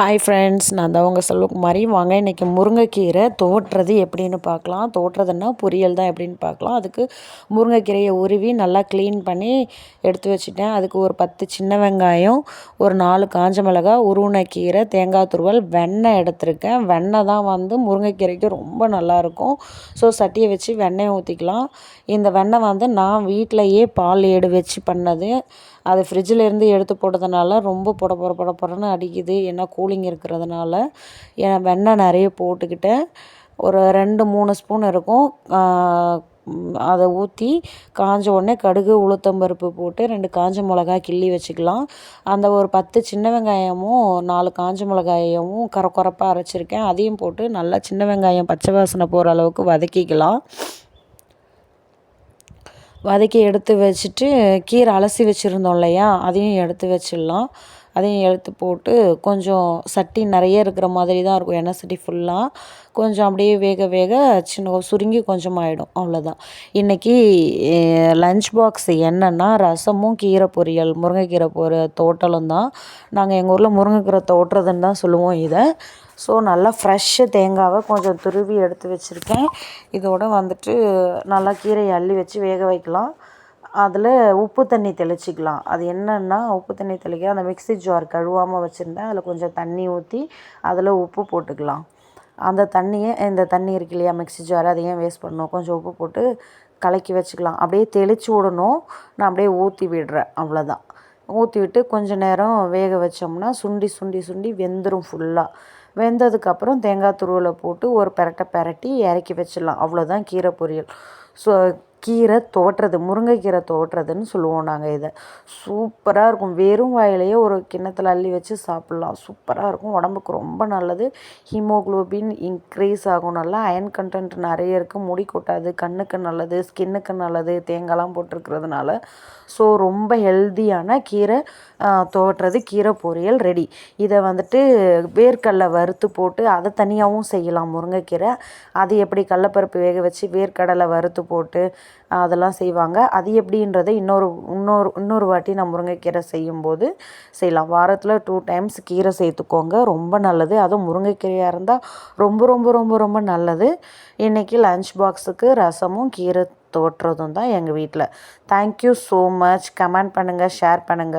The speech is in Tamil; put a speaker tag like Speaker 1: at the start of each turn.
Speaker 1: ஹாய் ஃப்ரெண்ட்ஸ் நான் தான் உங்கள் செல்வகுமாரி. வாங்க இன்றைக்கி முருங்கைக்கீரை தோட்டுறது எப்படின்னு பார்க்கலாம். தோட்டுறதுன்னா பொரியல் தான் எப்படின்னு பார்க்கலாம். அதுக்கு முருங்கைக்கீரையை உருவி நல்லா க்ளீன் பண்ணி எடுத்து வச்சுட்டேன். அதுக்கு ஒரு பத்து சின்ன வெங்காயம் ஒரு நாலு காஞ்ச மிளகா உருவனைக்கீரை தேங்காய் துருவல் வெண்ணெய் எடுத்திருக்கேன். வெண்ணெய் தான் வந்து முருங்கைக்கீரைக்கு ரொம்ப நல்லாயிருக்கும் ஸோ சட்டியை வச்சு வெண்ணெய் ஊற்றிக்கலாம் இந்த வெண்ணெய் வந்து நான் வீட்டிலையே பால் ஏடு வச்சு பண்ணது. அது ஃப்ரிட்ஜில் இருந்து எடுத்து போட்டதுனால ரொம்ப புட புட பொட அடிக்குது. ஏன்னா கூலிங் இருக்கிறதுனால ஏன் வெண்ணெய் நிறைய போட்டுக்கிட்டேன் ஒரு ரெண்டு மூணு ஸ்பூன் இருக்கும். அதை ஊற்றி காஞ்ச உடனே கடுகு உளுத்தம்பருப்பு போட்டு ரெண்டு காஞ்ச மிளகா கிள்ளி வச்சுக்கலாம். அந்த ஒரு பத்து சின்ன வெங்காயமும் நாலு காஞ்ச மிளகாயமும் கர அரைச்சிருக்கேன். அதையும் போட்டு நல்லா சின்ன வெங்காயம் பச்சை வாசனை போகிற அளவுக்கு வதக்கிக்கலாம். வதக்கி எடுத்து வச்சுட்டு கீரை அலசி வச்சுருந்தோம் இல்லையா? அதையும் எடுத்து வச்சிடலாம். அதையும் எடுத்து போட்டு கொஞ்சம் சட்டி நிறைய இருக்கிற மாதிரி தான் இருக்கும். எண்ணெய் சட்டி ஃபுல்லாக கொஞ்சம் அப்படியே வேக வேக சின்ன சுருங்கி கொஞ்சம் ஆகிடும் அவ்வளோதான் இன்றைக்கி லஞ்ச் பாக்ஸ் என்னென்னா ரசமும் கீரை பொரியல் முருங்கைக்கீரை பொரி தோட்டலும் தான். நாங்கள் எங்கள் ஊரில் முருங்கைக்கீரை தோட்டுறதுன்னு தான் சொல்லுவோம் இதை. ஸோ நல்லா ஃப்ரெஷ்ஷு தேங்காவை கொஞ்சம் துருவி எடுத்து வச்சுருக்கேன். இதோடு வந்துட்டு நல்லா கீரையை அள்ளி வச்சு வேக வைக்கலாம். அதில் உப்பு தண்ணி தெளிச்சிக்கலாம். அது என்னென்னா உப்பு தண்ணி தெளிக்க அந்த மிக்ஸி ஜார் கழுவாமல் வச்சுருந்தேன் அதில் கொஞ்சம் தண்ணி ஊற்றி அதில் உப்பு போட்டுக்கலாம். அந்த தண்ணியை இந்த தண்ணி இருக்கு இல்லையா மிக்ஸி ஜார் அதை ஏன் வேஸ்ட் பண்ணணும். கொஞ்சம் உப்பு போட்டு கலக்கி வச்சுக்கலாம். அப்படியே தெளித்து விடணும். நான் அப்படியே ஊற்றி விடுறேன். அவ்வளோதான் ஊற்றி விட்டு கொஞ்சம் நேரம் வேக வச்சோம்னா சுண்டி சுண்டி சுண்டி வெந்துடும் ஃபுல்லாக வெந்ததுக்கப்புறம் தேங்காய் துருவலை போட்டு ஒரு பெரட்டை பெரட்டி இறக்கி வச்சிடலாம். அவ்வளோதான் கீரை பொரியல். ஸோ கீரை துவட்டுறது முருங்கைக்கீரை துவட்டுறதுன்னு சொல்லுவோம் நாங்கள் இதை. சூப்பராக இருக்கும். வெறும் வாயிலேயே ஒரு கிண்ணத்தில் அள்ளி வச்சு சாப்பிட்லாம். சூப்பராக இருக்கும். உடம்புக்கு ரொம்ப நல்லது. ஹீமோக்ளோபின் இன்க்ரீஸ் ஆகும். நல்லா அயன் கண்டென்ட் நிறைய இருக்குது முடி கொட்டாது கண்ணுக்கு நல்லது ஸ்கின்னுக்கு நல்லது தேங்காய்லாம் போட்டிருக்கிறதுனால. ஸோ ரொம்ப ஹெல்த்தியான கீரை துவட்டுறது கீரை பொரியல் ரெடி இதை வந்துட்டு வேர்க்கடலை வறுத்து போட்டு அதை தனியாகவும் செய்யலாம். முருங்கைக்கீரை. அது எப்படி கடலப்பருப்பு வேக வச்சு வேர்க்கடலை வறுத்து போட்டு அதெல்லாம் செய்வாங்க. அது எப்படின்றத இன்னொரு இன்னொரு இன்னொரு வாட்டி நான் முருங்கைக்கீரை செய்யும்போது செய்யலாம். வாரத்தில் டூ டைம்ஸ் கீரை சேர்த்துக்கோங்க. ரொம்ப நல்லது. அதுவும் முருங்கைக்கீரையாக இருந்தால் ரொம்ப ரொம்ப ரொம்ப ரொம்ப நல்லது. இன்றைக்கி லஞ்ச் பாக்ஸுக்கு ரசமும் கீரை தோட்டுறதும் தான் எங்கள் வீட்டில் thank you so much comment பண்ணுங்கள் ஷேர் பண்ணுங்கள்